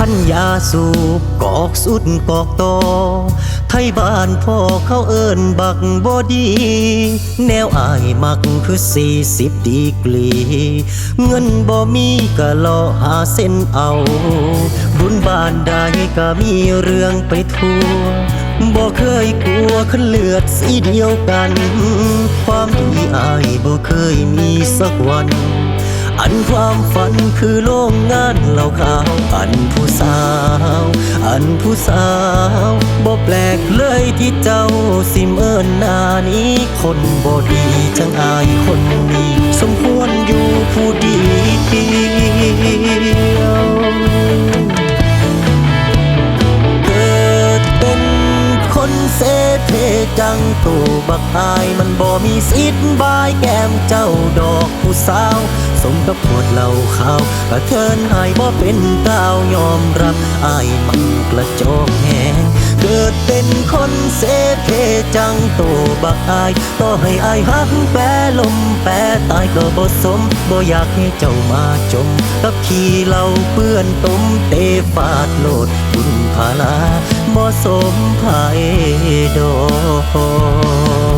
พันยาสูบกอกสุดกอกตอไทยบ้านพ่อเขาเอิ้นบักบอดี แนวอายมักคือสี่สิบดีกรี เงินบ่มีก็รอหาเส้นเอา บุญบ้านใดก็มีเรื่องไปทั่วบ่เคยกลัวขันเลือดสีเดียวกัน ความดีอายบ่เคยมีสักวัน อันความฝันคือโรงงานเหล่าขาว อันผู้สาว อันผู้สาวบ่แปลกเลยที่เจ้าสิมเอิญนานี้คนบ่ดีจังอายคนนี้ สมควรอยู่ผู้เดี งตูบักอายมันบ่มีสิทธิ์บายแก้มเจ้าดอกผู้สาว สมกับปวดเหล่าขาวกระเทินอายบ่เป็นเต้ายอมรับอายมันกระจอกแหงเกิดเป็นคนเสเพจังตูบักอายต่อให้อายหักแปรลมแปรตายก็บ่สมบ่อยากให้เจ้ามาจม กับขี้เหล่าเปื้อนต้มเตฟาดโลดบุญพาลา บ่สมภายดอก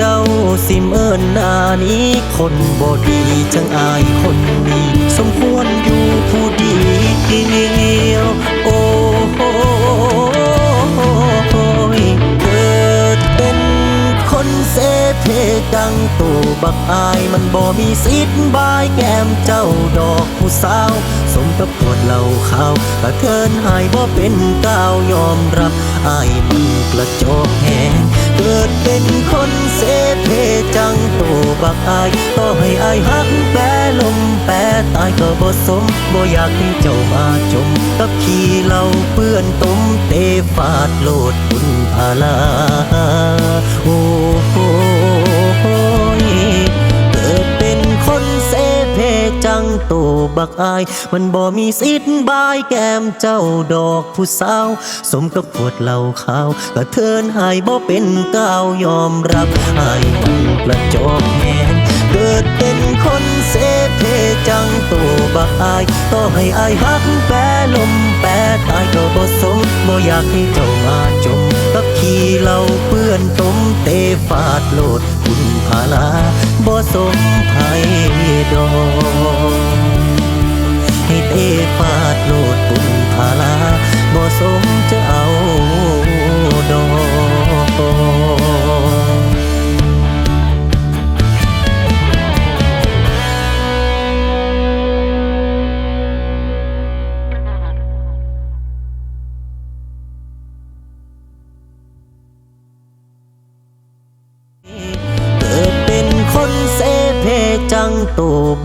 เจ้าสิเมินนานี้คนบ่ดีจังอายคนนี้ สมควรอยู่ผู้เดียวโอ้โหเกิดเป็นคนเสเพดังตูบักอายมันบ่มีสิทธิ์บายแก้มเจ้าดอกผู้สาว สมกับปวดเหล่าขาวกระเทินหายบ่เป็นก้าวยอมรับอายมันกระจอกแหง เกิดเป็นคนเสเพจังตูบักอายต่อให้อายหักแปรลมแปรตายก็บ่สมบ่อยากให้เจ้ามาจม กับขี้เหล่าเปื้อนต้มเตฟาดโลดบุญพาลา บักอาย มันบ่มีสิทธิ์บายแก้มเจ้าดอกผู้สาว สมกับปวดเหล่าขาวกระเทินหายบ่เป็นก้าวยอมรับอายมันกระจอกแหงเกิดเป็นคนเสเพจังโตบักอายต่อให้อายหักแปรลมแปรตายก็บ่สมบ่อยากให้เจ้ามาจมกับขี้เหล่าเปื้อนต้มเตฟาดโลดคุณพาลาบ่สมภัย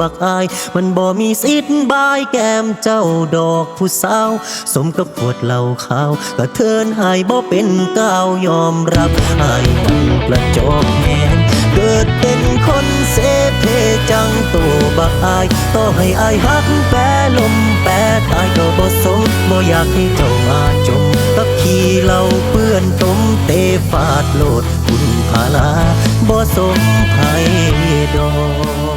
บักอาย มันบ่มีสิทธิ์บายแก้มเจ้าดอกผู้สาว สมกับปวดเหล่าขาวกระเทินหายบ่เป็นก้าวยอมรับอายมันกระจอกแหงเกิดเป็นคนเสเพจังโตบักอายต่อให้อายหักแปรลมแปรตายก็บ่สมบ่อยากให้เจ้ามาจมกับขี้เหล่าเปื้อนต้มเตฟาดโลดคุณพาลาบ่สมภัยดอก